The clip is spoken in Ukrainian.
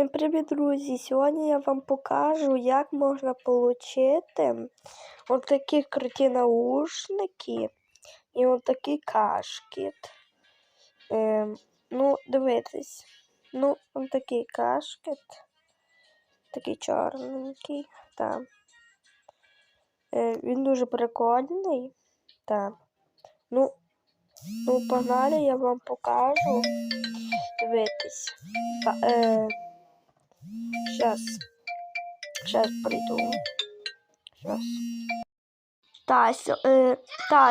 Всім привіт, друзі! Сьогодні я вам покажу, як можна отримати от такі круті наушники і от такий кашкет. Ем, ну, дивитесь. Ну, от такий кашкет. Такий чорненький. Так. Е, він дуже прикольний. Так. Ну, ну, погнали, я вам покажу. Дивитись. Та, е, Сейчас. Сейчас приду. Сейчас. Тася, э, та.